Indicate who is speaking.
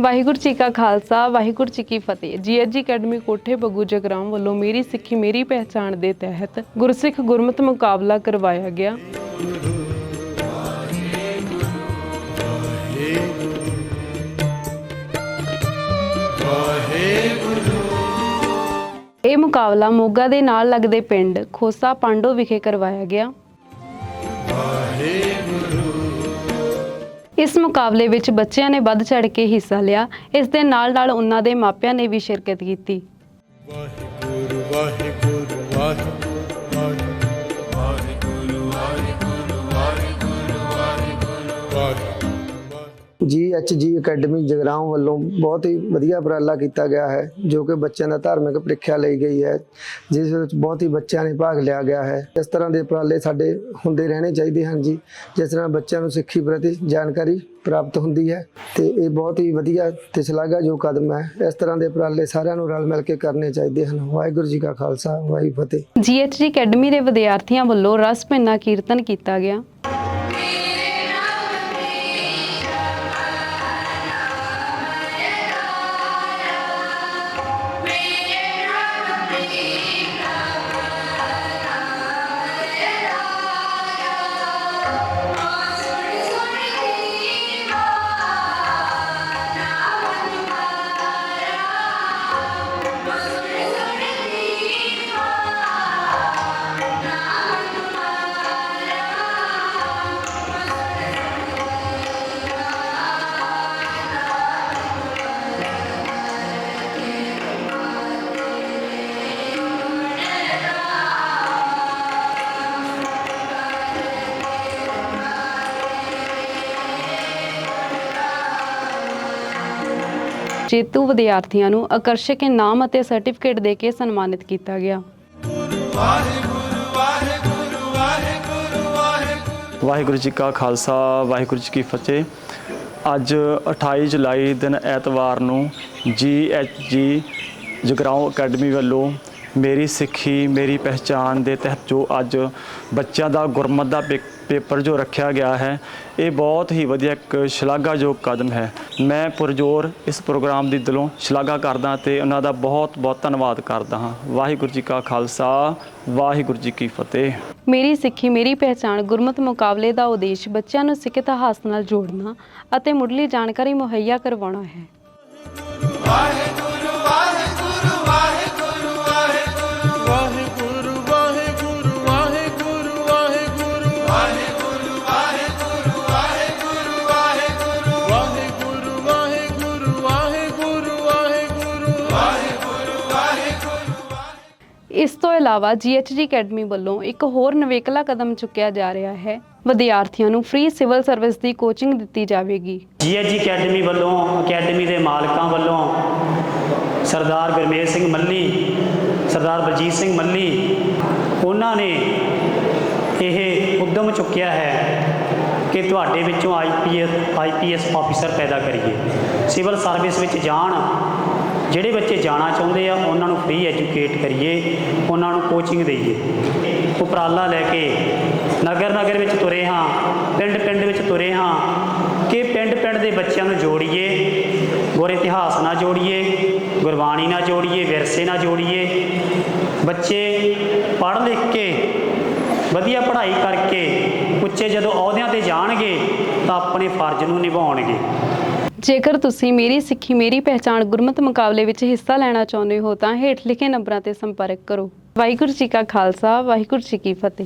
Speaker 1: ਵਾਹਿਗੁਰੂ ਜੀ ਕਾ ਖਾਲਸਾ, ਵਾਹਿਗੁਰੂ ਜੀ ਕੀ ਫਤਿਹ। ਜੀਐਚਜੀ ਅਕੈਡਮੀ ਕੋਠੇ ਬੱਗੂ ਜਗਰਾਮ ਵੱਲੋਂ ਮੇਰੀ ਸਿੱਖੀ, ਮੇਰੀ ਪਹਿਚਾਣ ਦੇ ਤਹਿਤ ਗੁਰਸਿੱਖ ਗੁਰਮਤ ਮੁਕਾਬਲਾ ਕਰਵਾਇਆ ਗਿਆ। ਇਹ ਮੁਕਾਬਲਾ ਮੋਗਾ ਦੇ ਨਾਲ ਲੱਗਦੇ ਪਿੰਡ ਖੋਸਾ ਪਾਂਡੋ ਵਿਖੇ ਕਰਵਾਇਆ ਗਿਆ। ਇਸ ਮੁਕਾਬਲੇ ਵਿੱਚ ਬੱਚਿਆਂ ਨੇ ਵੱਧ ਚੜ ਕੇ ਹਿੱਸਾ ਲਿਆ। ਇਸ ਦੇ ਨਾਲ ਨਾਲ ਉਹਨਾਂ ਦੇ ਮਾਪਿਆਂ ਨੇ ਵੀ ਸ਼ਿਰਕਤ ਕੀਤੀ।
Speaker 2: ਵਾਹਿਗੁਰੂ ਵਾਹਿਗੁਰੂ ਵਾਹਿਗੁਰੂ। ਵਾਹਿਗੁਰੂ
Speaker 3: ਜੀ ਐਚ ਜੀ ਅਕੈਡਮੀ ਜਗਰਾਉਂ ਵੱਲੋਂ ਬਹੁਤ ਹੀ ਵਧੀਆ ਉਪਰਾਲਾ ਕੀਤਾ ਗਿਆ ਹੈ, ਜੋ ਕਿ ਬੱਚਿਆਂ ਦਾ ਧਾਰਮਿਕ ਪ੍ਰੀਖਿਆ ਲਈ ਗਈ ਹੈ, ਜਿਸ ਵਿੱਚ ਬਹੁਤ ਹੀ ਬੱਚਿਆਂ ਨੇ ਭਾਗ ਲਿਆ ਗਿਆ ਹੈ। ਇਸ ਤਰ੍ਹਾਂ ਦੇ ਉਪਰਾਲੇ ਸਾਡੇ ਹੁੰਦੇ ਰਹਿਣੇ ਚਾਹੀਦੇ ਹਨ ਜੀ, ਜਿਸ ਨਾਲ ਬੱਚਿਆਂ ਨੂੰ ਸਿੱਖੀ ਪ੍ਰਤੀ ਜਾਣਕਾਰੀ ਪ੍ਰਾਪਤ ਹੁੰਦੀ ਹੈ, ਤੇ ਇਹ ਬਹੁਤ ਹੀ ਵਧੀਆ ਤੇ ਸ਼ਲਾਘਾਯੋਗ ਕਦਮ ਹੈ। ਇਸ ਤਰ੍ਹਾਂ ਦੇ ਉਪਰਾਲੇ ਸਾਰਿਆਂ ਨੂੰ ਰਲ ਮਿਲ ਕੇ ਕਰਨੇ ਚਾਹੀਦੇ ਹਨ। ਵਾਹਿਗੁਰੂ ਜੀ ਕਾ ਖਾਲਸਾ, ਵਾਹਿਗੁਰੂ ਫਤਿਹ।
Speaker 1: ਜੀਐਚਜੀ ਅਕੈਡਮੀ ਦੇ ਵਿਦਿਆਰਥੀਆਂ ਵੱਲੋਂ ਰਸ ਭਿੰਨਾ ਕੀਰਤਨ ਕੀਤਾ ਗਿਆ। ਜੇਤੂ ਵਿਦਿਆਰਥੀਆਂ ਨੂੰ ਆਕਰਸ਼ਕ ਇਨਾਮ ਅਤੇ ਸਰਟੀਫਿਕੇਟ ਦੇ ਕੇ ਸਨਮਾਨਿਤ ਕੀਤਾ ਗਿਆ।
Speaker 4: ਵਾਹਿਗੁਰੂ ਜੀ ਕਾ ਖਾਲਸਾ, ਵਾਹਿਗੁਰੂ ਜੀ ਕੀ ਫਤਿਹ। ਅੱਜ 28 ਜੁਲਾਈ ਦਿਨ ਐਤਵਾਰ ਨੂੰ ਜੀ ਐਚ ਜੀ ਜਗਰਾਉਂ ਅਕੈਡਮੀ ਵੱਲੋਂ ਮੇਰੀ ਸਿੱਖੀ, ਮੇਰੀ ਪਹਿਚਾਨ ਦੇ ਤਹਿਤ ਜੋ ਅੱਜ ਬੱਚਿਆਂ ਦਾ ਗੁਰਮਤ ਦਾ ਪੇ- ਪੇਪਰ ਜੋ ਰੱਖਿਆ ਗਿਆ ਹੈ ਇਹ ਬਹੁਤ ਹੀ ਵਧੀਆ ਇੱਕ ਸ਼ਲਾਘਾਯੋਗ ਕਦਮ ਹੈ। ਮੈਂ ਪੁਰਜੋਰ ਇਸ ਪ੍ਰੋਗਰਾਮ ਦੀ ਦਿਲੋਂ ਸ਼ਲਾਘਾ ਕਰਦਾ ਤੇ ਉਹਨਾਂ ਦਾ ਬਹੁਤ ਬਹੁਤ ਧੰਨਵਾਦ ਕਰਦਾ ਹਾਂ। ਵਾਹਿਗੁਰੂ ਜੀ ਕਾ ਖਾਲਸਾ ਵਾਹਿਗੁਰੂ ਜੀ ਕੀ ਫਤਿਹ।
Speaker 1: ਮੇਰੀ ਸਿੱਖੀ ਮੇਰੀ ਪਹਿਚਾਣ ਗੁਰਮਤ ਮੁਕਾਬਲੇ ਦਾ ਉਦੇਸ਼ ਬੱਚਿਆਂ ਨੂੰ ਸਿੱਖ ਇਤਿਹਾਸ ਨਾਲ ਜੋੜਨਾ ਅਤੇ ਮੁੱਢਲੀ ਜਾਣਕਾਰੀ ਮੁਹੱਈਆ ਕਰਵਾਉਣਾ ਹੈ।
Speaker 2: ਵਾਹਿਗੁਰੂ
Speaker 1: ਇਸ ਤੋਂ ਇਲਾਵਾ ਜੀਐਚਜੀ ਅਕੈਡਮੀ ਵੱਲੋਂ ਇੱਕ ਹੋਰ ਨਵੇਕਲਾ ਕਦਮ ਚੁੱਕਿਆ ਜਾ ਰਿਹਾ ਹੈ। ਵਿਦਿਆਰਥੀਆਂ ਨੂੰ ਫ੍ਰੀ ਸਿਵਲ ਸਰਵਿਸ ਦੀ ਕੋਚਿੰਗ ਦਿੱਤੀ ਜਾਵੇਗੀ।
Speaker 5: ਜੀਐਚਜੀ ਅਕੈਡਮੀ ਵੱਲੋਂ ਅਕੈਡਮੀ ਦੇ ਮਾਲਕਾਂ ਵੱਲੋਂ ਸਰਦਾਰ ਗੁਰਮੇਲ ਸਿੰਘ ਮੱਲੀ, ਸਰਦਾਰ ਬਲਜੀਤ ਸਿੰਘ ਮੱਲੀ, ਉਹਨਾਂ ਨੇ ਇਹ ਉਦਮ ਚੁੱਕਿਆ ਹੈ ਕਿ ਤੁਹਾਡੇ ਵਿੱਚੋਂ ਆਈਪੀਐਸ ਆਈਪੀਐਸ ਆਫੀਸਰ ਪੈਦਾ ਕਰੀਏ। ਸਿਵਲ ਸਰਵਿਸ ਵਿੱਚ ਜਾਣ, ਜਿਹੜੇ ਬੱਚੇ ਜਾਣਾ ਚਾਹੁੰਦੇ ਆ, ਉਹਨਾਂ ਨੂੰ ਫ੍ਰੀ ਐਜੂਕੇਟ ਕਰੀਏ, ਉਹਨਾਂ ਨੂੰ ਕੋਚਿੰਗ ਦੇਈਏ। ਉਪਰਾਲਾ ਲੈ ਕੇ ਨਗਰ ਨਗਰ ਵਿੱਚ ਤੁਰੇ ਹਾਂ ਪਿੰਡ ਪਿੰਡ ਵਿੱਚ ਤੁਰੇ ਹਾਂ, ਕਿ ਪਿੰਡ ਪਿੰਡ ਦੇ ਬੱਚਿਆਂ ਨੂੰ ਜੋੜੀਏ, ਗੁਰ ਇਤਿਹਾਸ ਨਾਲ ਜੋੜੀਏ, ਗੁਰਬਾਣੀ ਨਾਲ ਜੋੜੀਏ, ਵਿਰਸੇ ਨਾਲ ਜੋੜੀਏ। ਬੱਚੇ ਪੜ੍ਹ ਲਿਖ ਕੇ ਵਧੀਆ ਪੜ੍ਹਾਈ ਕਰਕੇ ਉੱਚੇ ਜਦੋਂ ਅਹੁਦਿਆਂ ਤੇ ਜਾਣਗੇ ਤਾਂ ਆਪਣੇ ਫਰਜ਼ ਨੂੰ ਨਿਭਾਉਣਗੇ।
Speaker 1: ਜੇਕਰ ਤੁਸੀਂ ਮੇਰੀ ਸਿੱਖੀ, ਮੇਰੀ ਪਹਿਚਾਣ ਗੁਰਮਤ ਮੁਕਾਬਲੇ ਵਿੱਚ ਹਿੱਸਾ ਲੈਣਾ ਚਾਹੁੰਦੇ ਹੋ ਤਾਂ ਹੇਠ ਲਿਖੇ ਨੰਬਰਾਂ ਤੇ ਸੰਪਰਕ ਕਰੋ। ਵਾਹਿਗੁਰੂ ਜੀ ਕਾ ਖਾਲਸਾ, ਵਾਹਿਗੁਰੂ ਜੀ ਕੀ ਫਤਿਹ।